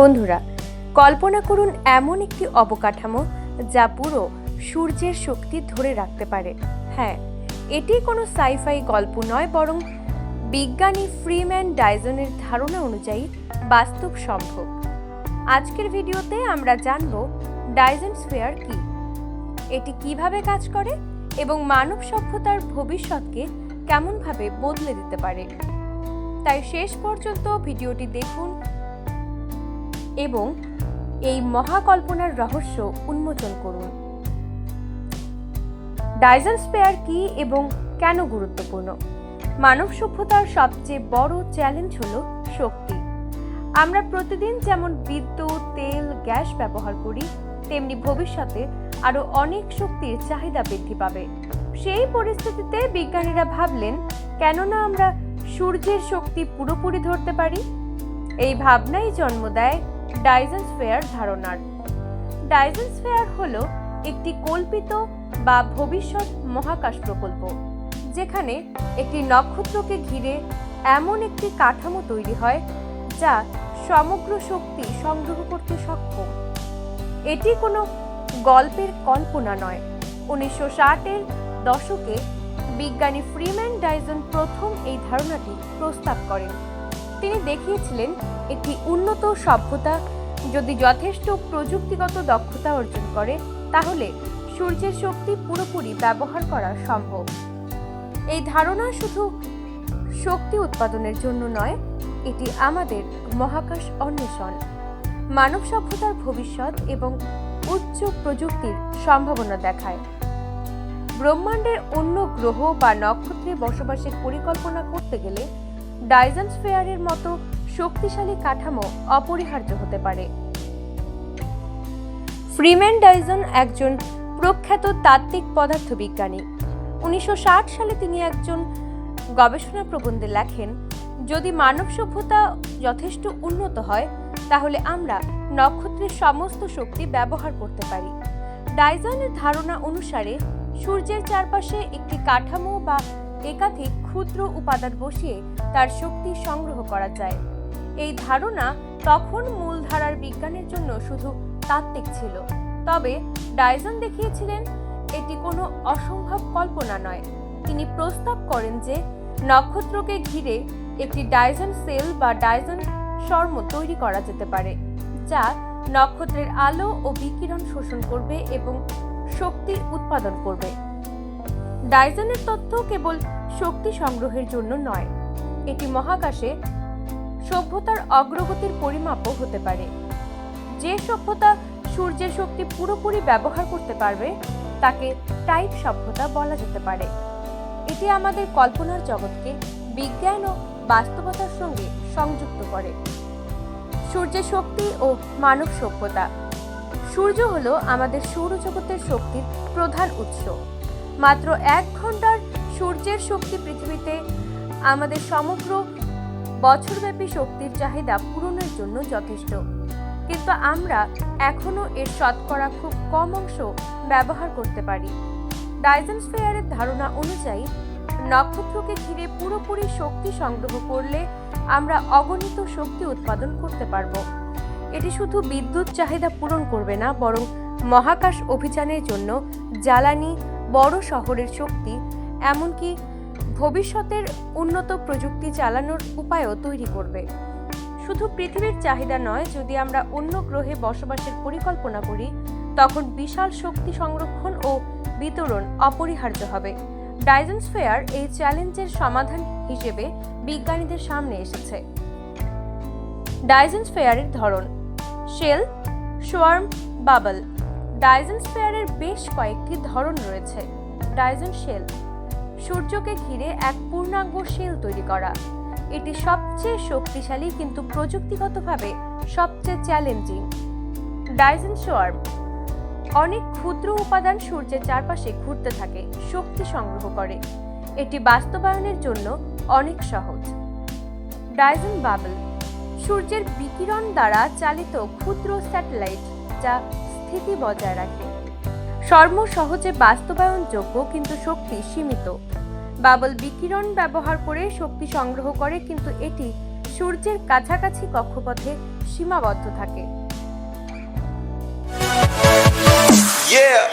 বন্ধুরা, কল্পনা করুন এমন একটি অবকাঠামো যা পুরো সূর্যের শক্তি ধরে রাখতে পারে। হ্যাঁ এটি কোনো সাইফাই গল্প নয়, বরং বিজ্ঞানী ফ্রিম্যান ডাইজনের ধারণা অনুযায়ী বাস্তব সম্ভব। আজকের ভিডিওতে আমরা জানব ডাইজন স্ফেয়ার কি। এটি কীভাবে কাজ করে এবং মানব সভ্যতার ভবিষ্যৎকে কেমনভাবে বদলে দিতে পারে। তাই শেষ পর্যন্ত ভিডিওটি দেখুন এবং এই মহাকল্পনার রহস্য উন্মোচন করুন। ডাইজন স্পেয়ার কি এবং কেন গুরুত্বপূর্ণ? মানব সভ্যতার সবচেয়ে বড় চ্যালেঞ্জ হল শক্তি। আমরা প্রতিদিন যেমন বিদ্যুৎ, তেল, গ্যাস ব্যবহার করি, তেমনি ভবিষ্যতে আরও অনেক শক্তির চাহিদা বৃদ্ধি পাবে। সেই পরিস্থিতিতে বিজ্ঞানীরা ভাবলেন, কেননা আমরা সূর্যের শক্তি পুরোপুরি ধরতে পারি? এই ভাবনাই জন্ম দেয় ডাইজন স্ফেয়ার ধারণার। ডাইজন স্ফেয়ার হল একটি কল্পিত বা ভবিষ্যৎ মহাকাশ প্রকল্প, যেখানে একটি নক্ষত্রকে ঘিরে এমন একটি কাঠামো তৈরি হয় যা সমগ্র শক্তি সংগ্রহ করতে সক্ষম। এটি কোনো গল্পের কল্পনা নয়। উনিশশো ষাটের দশকে বিজ্ঞানী ফ্রিম্যান ডাইজন প্রথম এই ধারণাটি প্রস্তাব করেন। তিনি দেখিয়েছিলেন একটি উন্নত সভ্যতা যদি যথেষ্ট প্রযুক্তিগত দক্ষতা অর্জন করে, তাহলে সূর্যের শক্তি পুরোপুরি ব্যবহার করা সম্ভব। এই ধারণা শুধু শক্তি উৎপাদনের জন্য নয়, এটি আমাদের মহাকাশ অন্বেষণ, মানব সভ্যতার ভবিষ্যৎ এবং উচ্চ প্রযুক্তির সম্ভাবনা দেখায়। ব্রহ্মাণ্ডের অন্য গ্রহ বা নক্ষত্রে বসবাসের পরিকল্পনা করতে গেলে ডাইজন ফেয়ারের মতো শক্তিশালী কাঠামো অপরিহার্য হতে পারে। ফ্রিম্যান ডাইজন একজন প্রখ্যাত তাত্ত্বিক পদার্থবিজ্ঞানী। উনিশশো ষাট সালে তিনি একজন গবেষণা প্রবন্ধে লেখেন, যদি মানব সভ্যতা যথেষ্ট উন্নত হয়, তাহলে আমরা নক্ষত্রের সমস্ত শক্তি ব্যবহার করতে পারি। ডাইজনের ধারণা অনুসারে, সূর্যের চারপাশে একটি কাঠামো বা একাধিক ক্ষুদ্র উপাদান বসিয়ে তার শক্তি সংগ্রহ করা যায়। এই ধারণা তখন মূলধারার বিজ্ঞানের জন্য শুধু তাত্ত্বিক ছিল। তবে ডাইজন দেখিয়েছিলেন, এটি কোনো অসম্ভব কল্পনা নয়। তিনি প্রস্তাব করেন যে, নক্ষত্রকে ঘিরে একটি ডাইজন সেল বা ডাইজন শর্ম তৈরি করা যেতে পারে, যা নক্ষত্রের আলো ও বিকিরণ শোষণ করবে এবং শক্তি উৎপাদন করবে। ডাইজনের তথ্য কেবল শক্তি সংগ্রহের জন্য নয়, এটি মহাকাশে সভ্যতার অগ্রগতির পরিমাপও হতে পারে। যে সভ্যতা সূর্যের শক্তি পুরোপুরি ব্যবহার করতে পারবে, তাকে টাইপ সভ্যতা বলা যেতে পারে। এটি আমাদের কল্পনার জগৎকে বিজ্ঞান ও বাস্তবতার সঙ্গে সংযুক্ত করে। সূর্যের শক্তি ও মানব সভ্যতা। সূর্য হল আমাদের সৌরজগতের শক্তির প্রধান উৎস। মাত্র এক ঘণ্টার সূর্যের শক্তি পৃথিবীতে আমাদের সমগ্র বছরব্যাপী শক্তির চাহিদা পূরণের জন্য যথেষ্ট। কিন্তু আমরা এখনও এর শতকরা খুব কম অংশ ব্যবহার করতে পারি। ডাইজন স্ফেয়ারের ধারণা অনুযায়ী, নক্ষত্রকে ঘিরে পুরোপুরি শক্তি সংগ্রহ করলে আমরা অগণিত শক্তি উৎপাদন করতে পারব। এটি শুধু বিদ্যুৎ চাহিদা পূরণ করবে না, বরং মহাকাশ অভিযানের জন্য জ্বালানি বড় শহরের শক্তি, এমনকি ভবিষ্যতের উন্নত প্রযুক্তি চালানোর উপায়ও তৈরি করবে। শুধু পৃথিবীর চাহিদা নয়, যদি আমরা অন্য গ্রহে বসবাসের পরিকল্পনা করি, তখন বিশাল শক্তি সংরক্ষণ ও বিতরণ অপরিহার্য হবে। ডাইজেন্স ফেয়ার এই চ্যালেঞ্জের সমাধান হিসেবে বিজ্ঞানীদের সামনে এসেছে। ডাইজেন্স ফেয়ারের ধরন, শেল, সোয়ার্ম, বাবল। ডাইজেন্স ফেয়ারের বেশ কয়েকটি ধরন রয়েছে। ডাইজন শেল সূর্যকে ঘিরে এক পূর্ণাঙ্গ শেল তৈরি করা। এটি সবচেয়ে শক্তিশালী কিন্তু প্রযুক্তিগতভাবে সবচেয়ে চ্যালেঞ্জিং। ডাইজেন সোয়ার্ম অনেক ক্ষুদ্র উপাদান সূর্যের চারপাশে ঘুরতে থাকে, শক্তি সংগ্রহ করে। এটি বাস্তবায়নের জন্য অনেক সহজ। ডাইজেন বাবল সূর্যের বিকিরণ দ্বারা চালিত ক্ষুদ্র স্যাটেলাইট যা স্থিতি বজায় রাখে। সর্ব সহজে বাস্তবায়নযোগ্য কিন্তু শক্তি সীমিত বাবল বিকিরণ ব্যবহার করে শক্তি সংগ্রহ করে কিন্তু এটি সূর্যের কাছাকাছি কক্ষপথে সীমাবদ্ধ থাকে Yeah.